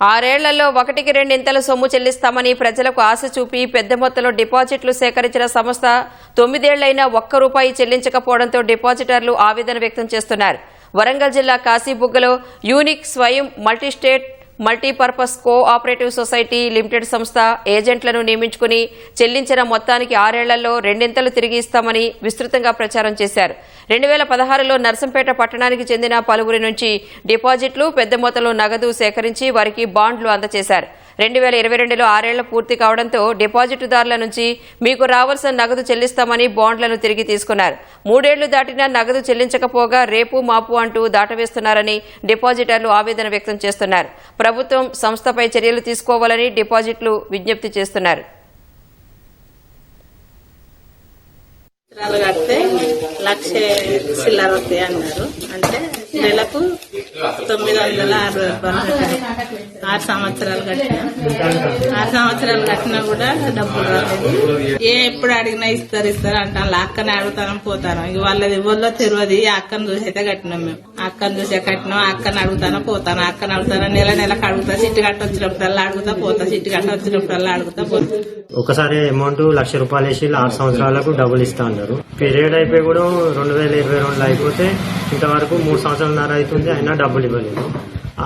ఆరేళ్ళలో ఒకటికి రెండింతల సొమ్ము చెల్లిస్తామని ప్రజలకు ఆశ చూపి పెద్ద మొత్తంలో డిపాజిట్లు సేకరించిన సంస్థ తొమ్మిదేళ్ళైనా ఒక్క రూపాయి చెల్లించకపోవడంతో డిపాజిటర్లు ఆవేదన వ్యక్తం చేస్తున్నారు. వరంగల్ జిల్లా కాశీబుగ్గలో unique Swayam multistate multipurpose cooperative society limited సంస్థ ఏజెంట్లను నియమించుకుని చెల్లించిన మొత్తానికి ఆరేళ్ళలో రెండింతలు తిరిగి ఇస్తామని విస్తృతంగా ప్రచారం చేశారు. రెండు వేల పదహారులో నర్సంపేట పట్టణానికి చెందిన పలువురి నుంచి డిపాజిట్లు పెద్ద మొత్తంలో నగదు సేకరించి వారికి బాండ్లు అందజేశారు. రెండు వేల ఇరవై రెండులో ఆరేళ్ళు పూర్తి కావడంతో డిపాజిటుదారుల నుంచి మీకు రావాల్సిన నగదు చెల్లిస్తామని బాండ్లను తిరిగి తీసుకున్నారు. మూడేళ్ళు దాటినా నగదు చెల్లించకపోగా రేపు మాపు అంటూ దాటవేస్తున్నారని డిపాజిటర్లు ఆవేదన వ్యక్తం చేస్తున్నారు. ప్రభుత్వం సంస్థపై చర్యలు తీసుకోవాలని డిపాజిట్లు విజ్ఞప్తి చేస్తున్నారు. లక్ష చిల్లర వస్తాయి అన్నారు. అంటే నెలకు తొమ్మిది వందల అరవై రూపాయలు. ఆరు సంవత్సరాలు కట్టినా. ఆరు సంవత్సరాలు కట్టినా కూడా డబ్బులు రాలేదు. ఏ ఎప్పుడు అడిగినా ఇస్తారు ఇస్తారు అంటాను అక్కని అడుగుతాను పోతాను. ఇక వాళ్ళది ఎవరిలో తెలియదు అక్కను చూసి అయితే కట్టినాం మేము. అక్కను చూసే కట్టినాం అక్కని అడుగుతాను పోతాను? అక్కని అడుగుతాను? నెల నెలకు అడుగుతా. సిట్టు కట్ట వచ్చినప్పుడల్లా అడుగుతా పోతా. సిట్టు కట్ట వచ్చినప్పుడల్లా అడుగుతా పోతా. ఒకసారి అమౌంట్ లక్ష రూపాయలు వేసి ఆరు సంవత్సరాలకు డబ్బులు ఇస్తా అన్నారు. పీరియడ్ అయిపోయి కూడా రెండు వేల ఇరవై రెండులో అయిపోతే ఇంతవరకు మూడు సంవత్సరాలన్నర అవుతుంది అయినా డబ్బులు ఇవ్వలేదు.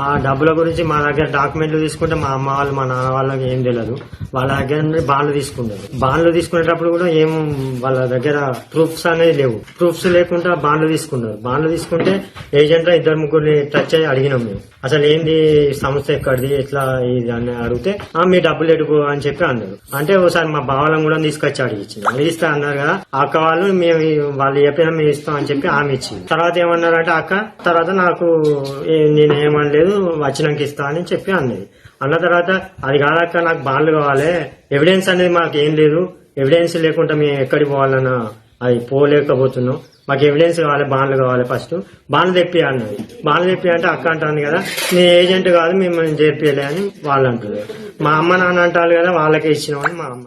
ఆ డబ్బుల గురించి మా దగ్గర డాక్యుమెంట్లు తీసుకుంటే మా అమ్మ వాళ్ళు మా నాన్న వాళ్ళకి ఏం తెలియదు. వాళ్ళ దగ్గర నుండి బాండ్లు తీసుకున్నారు బాండ్లు తీసుకునేటప్పుడు కూడా ఏం వాళ్ళ దగ్గర ప్రూఫ్స్ అనేది లేవు. ప్రూఫ్స్ లేకుండా బాండ్లు తీసుకున్నారు బాండ్లు తీసుకుంటే ఏజెంట్ ఇద్దరు ముగ్గురిని టచ్ అయ్యి అడిగినాం మేము. అసలు ఏంది సంస్థ ఎక్కడిది ఎట్లా ఇది అని అడిగితే మీ డబ్బులు ఎడుకు అని చెప్పి అన్నారు. అంటే ఒకసారి మా బావలను కూడా తీసుకొచ్చి అడిగించింది ఇస్తా అన్నారు కదా అక్క వాళ్ళు మేము వాళ్ళు చెప్పినా మేము ఇస్తాం అని చెప్పి ఆమె ఇచ్చింది. తర్వాత ఏమన్నారంటే అక్క తర్వాత నాకు నేను ఏమనలేదు వచ్చినాక ఇస్తా అని చెప్పి అన్నది. అన్న తర్వాత అది కాదక్క నాకు బాండ్లు కావాలి. ఎవిడెన్స్ అనేది మాకు ఏం లేదు. ఎవిడెన్స్ లేకుండా మేము ఎక్కడికి పోవాలన్నా అది పోలేకపోతున్నాం. మాకు ఎవిడెన్స్ కావాలి బాండ్లు కావాలి ఫస్ట్ బాండ్లు తెప్పి అన్నది. బాండ్లు తెప్పి అంటే అక్క అంటాను కదా నీ ఏజెంట్ కాదు మిమ్మల్ని చేర్పియలే అని వాళ్ళు అంటున్నారు. మా అమ్మ నాన్న అంటారు కదా వాళ్ళకే ఇచ్చినామని మా అమ్మ.